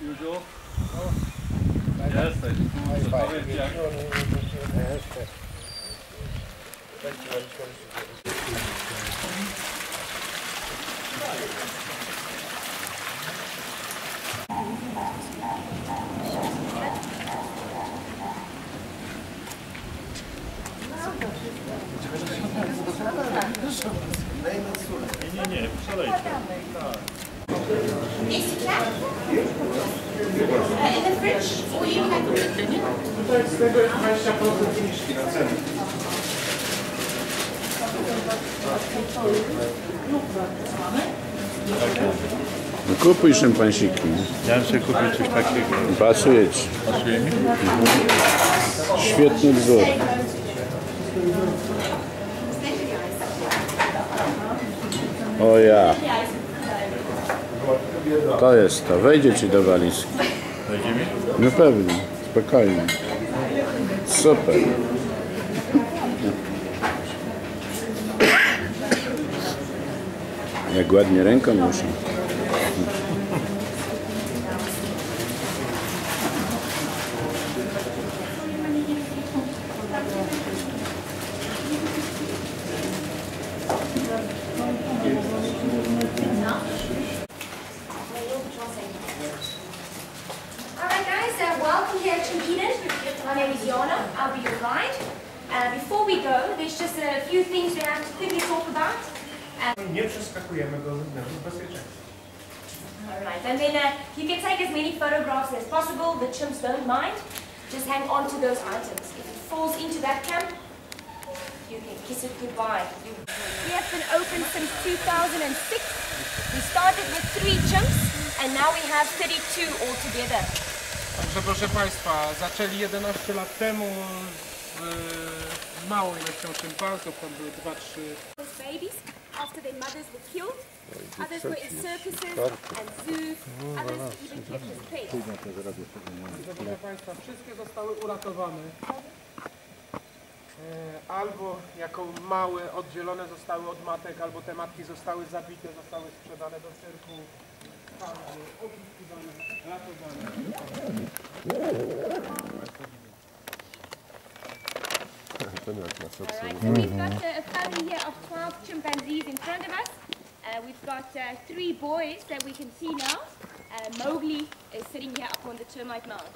usual. Yes, I powiedz jak. Nie, nie, nie, przelejcie. Yes, you can. Uh, in the fridge, or you can put it z tego jest 20% zniżki na cenę. No kupuj szympansiki. Ja sobie kupił coś takiego. Pasuje ci. Pasuje mi? Świetny wzór. O ja. To jest to. Wejdzie ci do walizki. Wejdzie mi? No pewnie. Spokojnie. Super. Jak ładnie ręką muszę. Przeskakujemy go ze względu bezpieczeństwa. Alright, and then uh, you can take as many photographs as possible, the chimps don't mind. Just hang on to those items. If it falls into that camp, you can kiss it goodbye. You- We have been open since 2006. We started with three chimps, and now we have 32 altogether. Także proszę Państwa, zaczęli 11 lat temu z małą ilością szympansów, tam były 2-3 as babies after their mothers were killed. Others were in circuses and zoos. Others even kept as pets. Także, proszę Państwa, wszystkie zostały uratowane. E, Albo jako małe, oddzielone zostały od matek, albo te matki zostały zabite, zostały sprzedane do cyrku, handlu, ratowane. Alright, so we've got a, a family here of 12 chimpanzees in front of us. Uh, we've got uh, three boys that we can see now. Uh, Mowgli is sitting here up on the termite mound.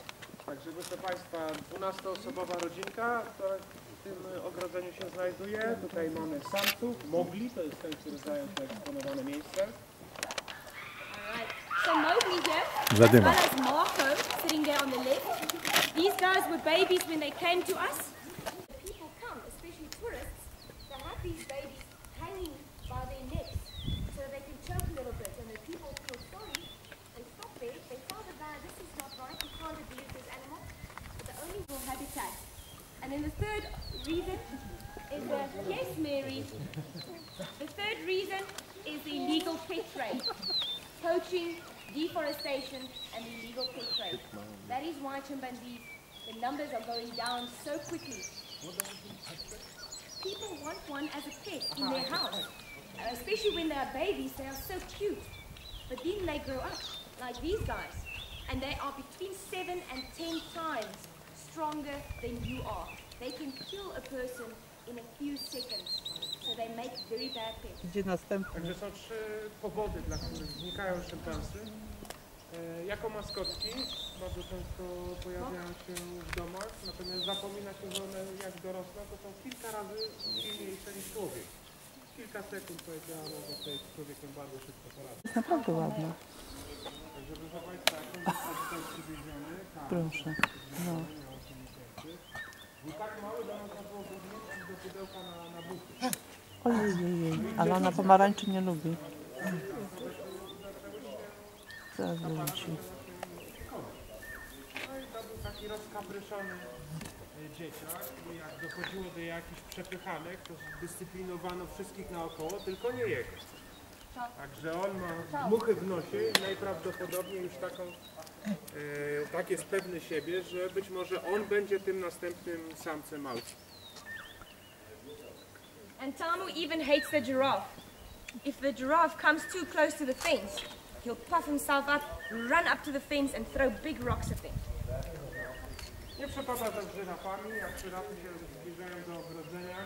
Także proszę Państwa, 12-osobowa rodzinka, która w tym ogrodzeniu się znajduje. Tutaj mamy samców, mogli, to jest ten, który zajął to eksponowane miejsce. Alright, so Mowgli here, as well as Marco sitting there on the left. These guys were babies when they came to us. People come, especially tourists, they have these babies hanging by their necks so they can choke a little bit. And the people feel sorry, they stop there, they tell the guy, this is not right, you can't abuse this animal. It's the only real habitat. And then the third reason is the, yes, Mary, the third reason is the illegal pet trade poaching, deforestation, and illegal pet trade. That is why chimpanzees, the numbers are going down so quickly. People want one as a pet in their house, Uh, especially when they are babies. They are so cute, but then they grow up like these guys, and they are between seven and ten times stronger than you are. They can kill a person in a few seconds, so they make very bad pets. Gdzie następny? Także są trzy powody, dla których znikają szympansy. E, Jako maskotki bardzo często pojawiają się w domach, natomiast zapomina się, że one jak dorosną, to są kilka razy silniejsze niż człowiek. Kilka sekund powiedziała, mogą sobie z człowiekiem bardzo szybko poradzić. Jest naprawdę ładna. Także proszę Państwa, jak on został tutaj przywieziony, tak, Proszę. No. był tak mały, że można było wrzucić do pudełka na, na buty. Ojej, jej, ale ona pomarańczy nie lubi. Zaraz wróci. No i to był taki rozkabryszony e, dzieciak i jak dochodziło do jakichś przepychanek, to dyscyplinowano wszystkich naokoło, tylko nie jego. Także on ma muchy w nosie i najprawdopodobniej już taką, e, tak jest pewny siebie, że być może on będzie tym następnym samcem małci. And Tamu even hates the giraffe. If the giraffe comes too close to the fence, he'll puff himself up run up to the fence and throw big rocks at them. Nie przepada za żyrafami, jak żyrafy się zbliżają do ogrodzenia,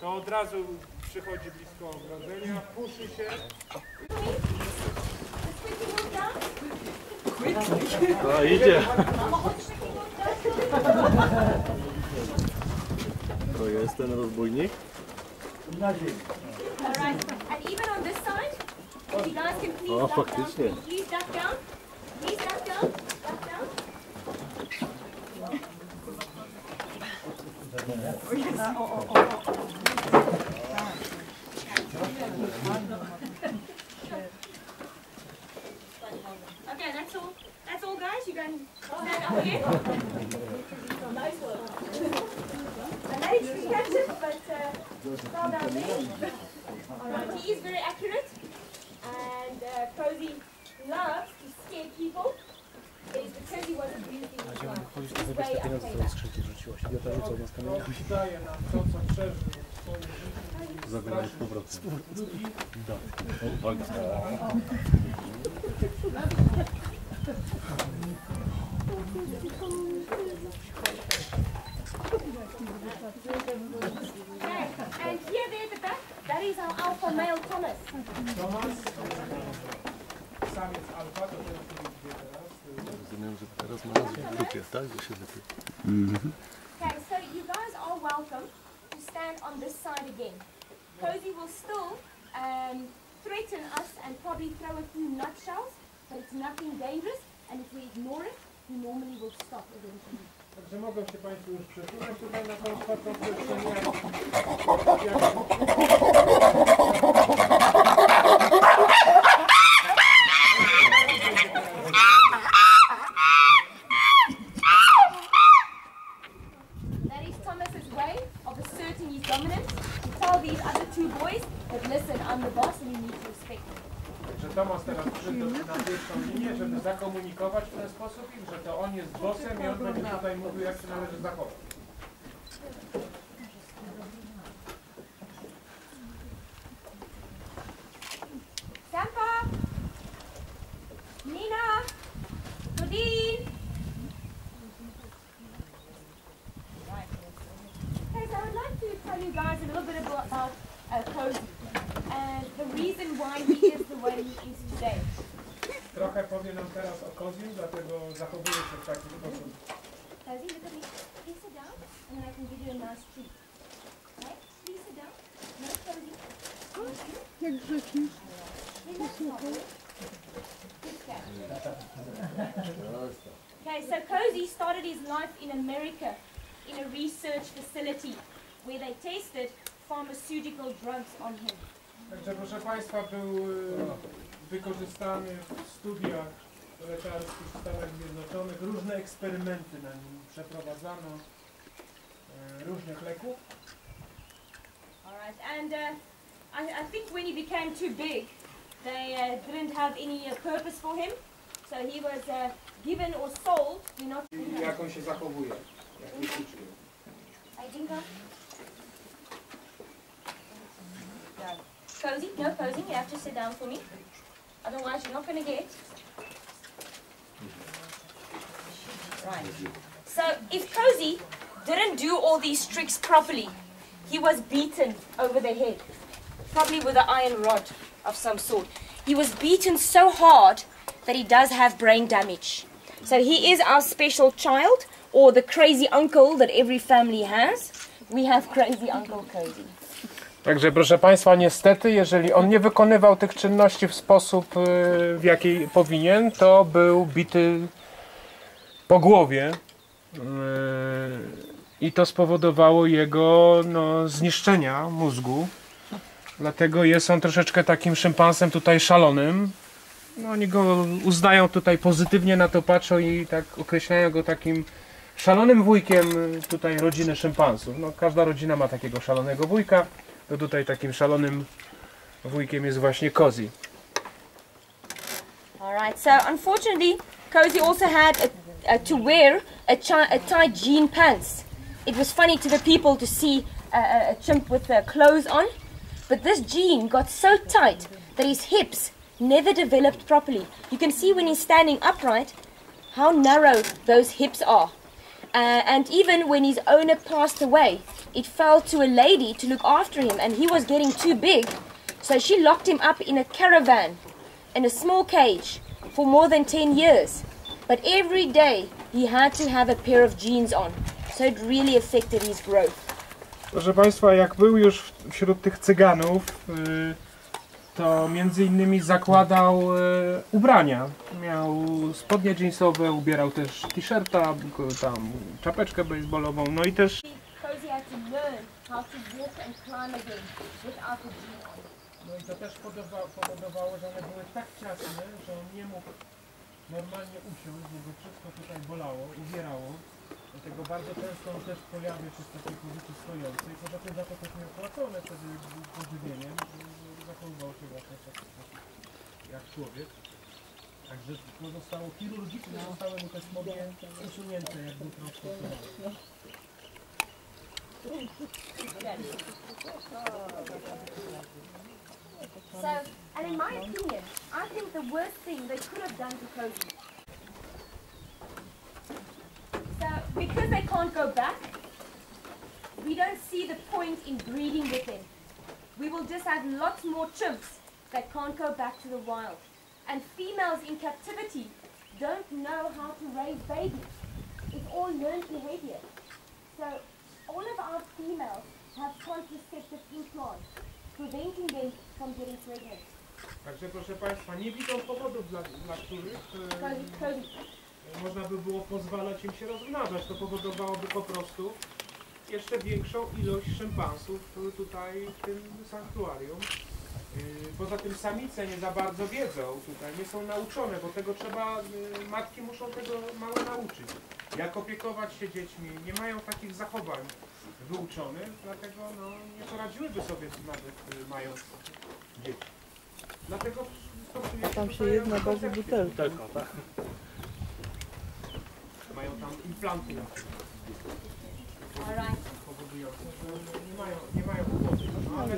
to od razu przychodzi blisko ogrodzenia, puszy się. O, idzie. To jest ten rozbójnik? Alright, and even on this side, if you guys can please O, duck down, faktycznie. please duck down, please duck down, duck down. Okay, that's all. That's all, guys. You can stand up again. nice one. I managed to catch it, but uh, fell down there. Alright, he is very accurate, and uh, Cozy loves to scare people. It is because he was abused in his life. His way of payback. Daje nam to, co przeżył w swoim życiu. Z powrotem. Uwaga. W dupie, tak? Że się. Okay, so you guys are welcome to stand on this side again. Cozy will still um, threaten us and probably throw a few nutshells, but it's nothing dangerous, and if we ignore it, he normally will stop eventually. Także mogą się Państwo już przesunąć tutaj na tą czwartą przestrzeń. Dominance to tell these other two boys that listen, I'm the boss and you need to respect me. Że Tomasz teraz przyszedł na pierwszą linię, żeby zakomunikować w ten sposób im, że to on jest bossem i on będzie tutaj mówił, jak się należy zachować. Tell you guys a little bit about, about uh, Cozy and the reason why he is the way he is today. Trochę powie nam teraz o Kozim, dlatego zachowuje się w taki sposób. Cozy, look at me. Please sit down and then I can give you a nice treat. Okay? Please sit down. No, Cozy. Jak grzeczny. Okay, so Cozy started his life in America in a research facility where they tested pharmaceutical drugs on him. Także proszę Państwa, był e, wykorzystany w studiach lekarskim w Stanach Zjednoczonych. Różne eksperymenty na nim przeprowadzano, e, różnych leków. Alright, and uh, I, I think when he became too big, they uh, didn't have any uh, purpose for him. So he was uh, given or sold. Do not. I jak on się zachowuje, jak jest uczniów. Cozy, no posing. You have to sit down for me. Otherwise, you're not going to get. Right. So, if Cozy didn't do all these tricks properly, he was beaten over the head, probably with an iron rod of some sort. He was beaten so hard that he does have brain damage. So, he is our special child, or the crazy uncle that every family has. We have crazy Uncle Cozy. Także proszę Państwa, niestety, jeżeli on nie wykonywał tych czynności w sposób, y, w jaki powinien, to był bity po głowie y, i to spowodowało jego no, zniszczenia mózgu. Dlatego jest on troszeczkę takim szympansem tutaj szalonym. No, oni go uznają tutaj pozytywnie na to patrzą i tak określają go takim szalonym wujkiem y, tutaj rodziny szympansów. No, każda rodzina ma takiego szalonego wujka. To tutaj takim szalonym wujkiem jest właśnie Kozi. Alright, so unfortunately, Cozy also had a, a, to wear a, a tight jean pants. It was funny to the people to see a, a, chimp with uh, clothes on, but this jean got so tight that his hips never developed properly. You can see when he's standing upright how narrow those hips are. Uh, and even when his owner passed away, it fell to a lady to look after him, and he was getting too big. So she locked him up in a caravan, in a small cage, for more than 10 years. But every day he had to have a pair of jeans on. So it really affected his growth. Proszę Państwa, jak był już wśród tych cyganów, y, to między innymi zakładał y, ubrania. Miał spodnie jeansowe, ubierał też t-shirta, tam czapeczkę baseballową, no i też. No i to też powodowało, że one były tak ciasne, że on nie mógł normalnie usiąść, bo go wszystko tutaj bolało, uwierało. Dlatego bardzo często on też pojawia się w takiej pozycji stojącej. Poza tym za to też miał płacone wtedy pożywieniem, że zachowywał się właśnie w taki sposób jak człowiek. Także to zostało chirurgicznie, zostały mu te smogi usunięte, jak był transportowany. So, and in my opinion, I think the worst thing they could have done to Cozy. So, because they can't go back, we don't see the point in breeding with them. We will just have lots more chimps that can't go back to the wild. And females in captivity don't know how to raise babies. It's all learned behavior. So, all of our females have contraceptive implants, Także proszę Państwa, nie widzą powodów, dla, dla których e, cozy. można by było pozwalać im się rozmnażać. To powodowałoby po prostu jeszcze większą ilość szympansów tutaj w tym sanktuarium. Yy, Poza tym samice nie za bardzo wiedzą tutaj, nie są nauczone, bo tego trzeba, y, matki muszą tego małe nauczyć. Jak opiekować się dziećmi, nie mają takich zachowań wyuczonych, dlatego no, nie poradziłyby sobie nawet y, mając dzieci. Dlatego stosuje A tam się jedna koncepcję. butelka. Tylko, tak. Mają tam implanty na powodujące, że nie mają, nie mają. No ale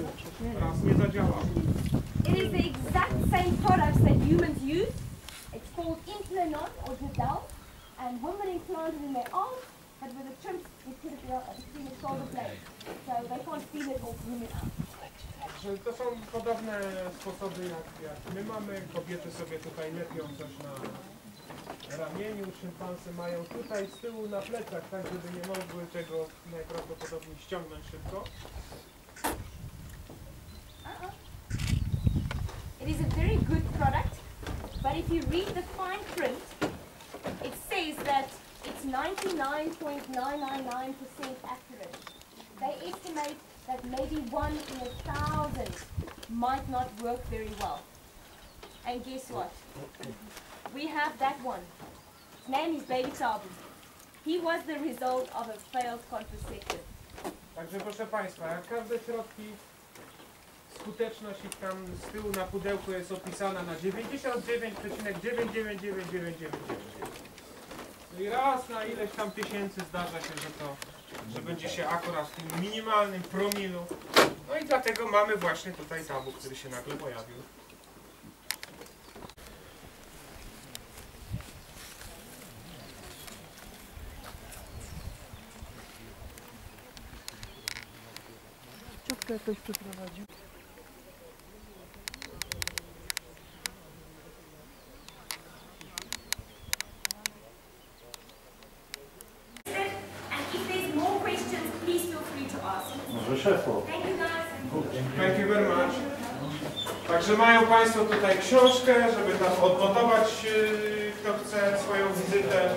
raz nie zadziała. It is the exact same products that humans use. It's called Implanon or and in their arms, but with the chimps, we put it between the shoulder blades. So they can't feel it or groom it. Że to są podobne sposoby jak, jak my mamy. Kobiety sobie tutaj lepią coś na ramieniu, szympansy mają tutaj z tyłu na plecach, tak żeby nie mogły tego najprawdopodobniej ściągnąć szybko. It is a very good product, but if you read the fine print, it says that it's 99.999% accurate. They estimate that maybe one in a thousand might not work very well. And guess what? We have that one. His name is Baby Tabu. He was the result of a failed contraceptive. Także proszę Państwa, każde środki, skuteczność ich tam z tyłu na pudełku jest opisana na 99,9999999. No I raz na ileś tam tysięcy zdarza się, że to, że będzie się akurat w tym minimalnym promilu. No i dlatego mamy właśnie tutaj tabu, który się nagle pojawił. Ciotkę jakoś przyprowadził. And if there's more questions, please feel free to ask. Może szefu. Thank you guys. Thank you very much. Państwo tutaj książkę, żeby tam odnotować, yy, kto chce swoją wizytę.